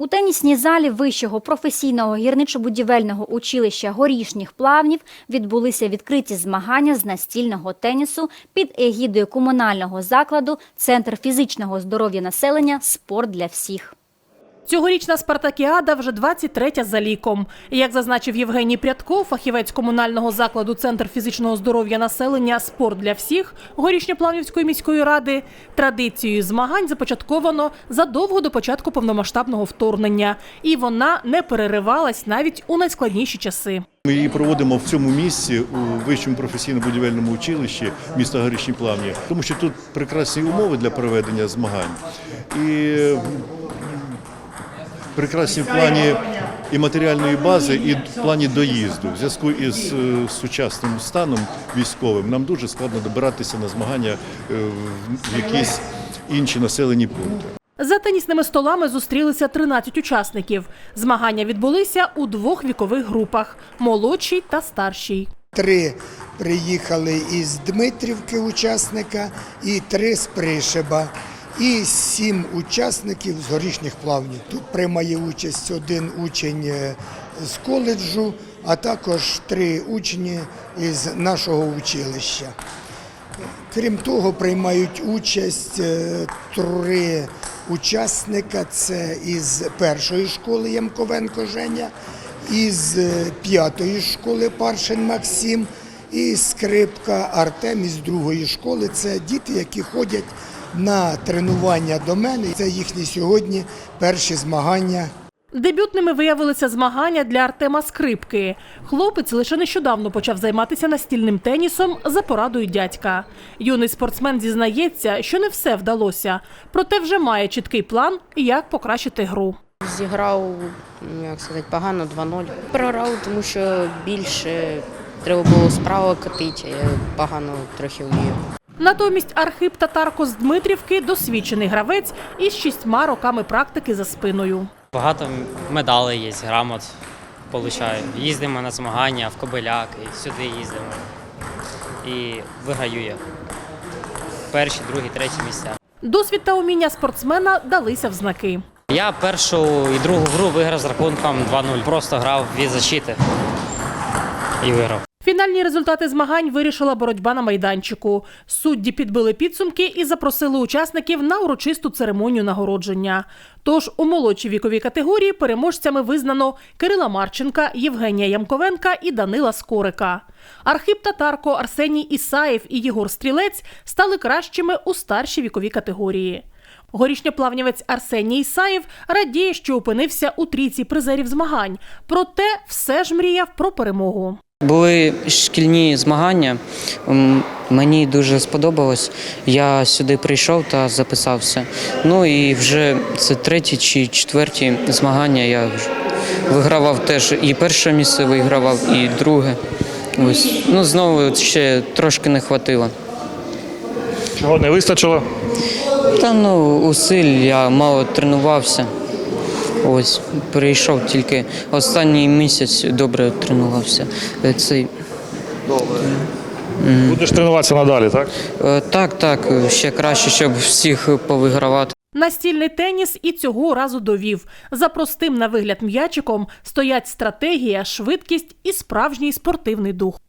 У тенісній залі вищого професійного гірничо-будівельного училища горішніх плавнів відбулися відкриті змагання з настільного тенісу під егідою комунального закладу Центр фізичного здоров'я населення Спорт для всіх. Цьогорічна спартакіада вже 23-я за ліком. Як зазначив Євгеній Прядко, фахівець комунального закладу Центр фізичного здоров'я населення Спорт для всіх Горішньоплавнівської міської ради, традицією змагань започатковано задовго до початку повномасштабного вторгнення, і вона не переривалась навіть у найскладніші часи. Ми її проводимо в цьому місці у вищому професійно-будівельному училищі міста Горішні Плавні, тому що тут прекрасні умови для проведення змагань і прекрасні в плані і матеріальної бази, і в плані доїзду. В зв'язку із е, сучасним станом військовим нам дуже складно добиратися на змагання е, в якісь інші населені пункти. За тенісними столами зустрілися 13 учасників. Змагання відбулися у двох вікових групах молодшій та старшій. Три приїхали із Дмитрівки учасника і три з Пришиба. І сім учасників з горішніх плавнів. Тут приймає участь один учень е, з коледжу, а також три учні із нашого училища. Крім того, приймають участь е, три учасника. Це із першої школи Ямковенко Женя, із е, п'ятої школи Паршин Максим і скрипка Артем із другої школи. Це діти, які ходять на тренування до мене. Це їхні сьогодні перші змагання Дебютними виявилися змагання для Артема Скрипки. Хлопець лише нещодавно почав займатися настільним тенісом за порадою дядька. Юний спортсмен зізнається, що не все вдалося, проте вже має чіткий план, як покращити гру. Зіграв, ну, як сказати, погано 2-0. Програв, тому що більше треба було справа катити, я погано трохи вмію. Натомість Архип Татарко з Дмитрівки досвідчений гравець із шістьма роками практики за спиною. Багато медалей є, грамот получаю. Їздимо на змагання в Кобиляк і сюди їздимо. І виграю я. Перші, другі, треті місця. Досвід та уміння спортсмена далися в знаки. Я першу і другу гру виграв з рахунком 2-0. Просто грав від защити і виграв. Фінальні результати змагань вирішила боротьба на майданчику. Судді підбили підсумки і запросили учасників на урочисту церемонію нагородження. Тож у молодшій віковій категорії переможцями визнано Кирила Марченка, Євгенія Ямковенка і Данила Скорика. Архип Татарко, Арсеній Ісаєв і Єгор Стрілець стали кращими у старшій віковій категорії. Горішньоплавнівець Арсеній Ісаєв радіє, що опинився у трійці призерів змагань, проте все ж мріяв про перемогу. Були шкільні змагання. Мені дуже сподобалось. Я сюди прийшов та записався. Ну і вже це треті чи четверті змагання. Я вигравав теж і перше місце вигравав, і друге. Ось ну знову ще трошки не хватило. Чого не вистачило? Та ну усиль я мало тренувався. Ось прийшов тільки останній місяць добре тренувався. Е, Цей Будеш тренуватися надалі, так? Е, Так, так, ще краще, щоб всіх повигравати. Настільний теніс і цього разу довів. За простим на вигляд м'ячиком стоять стратегія, швидкість і справжній спортивний дух.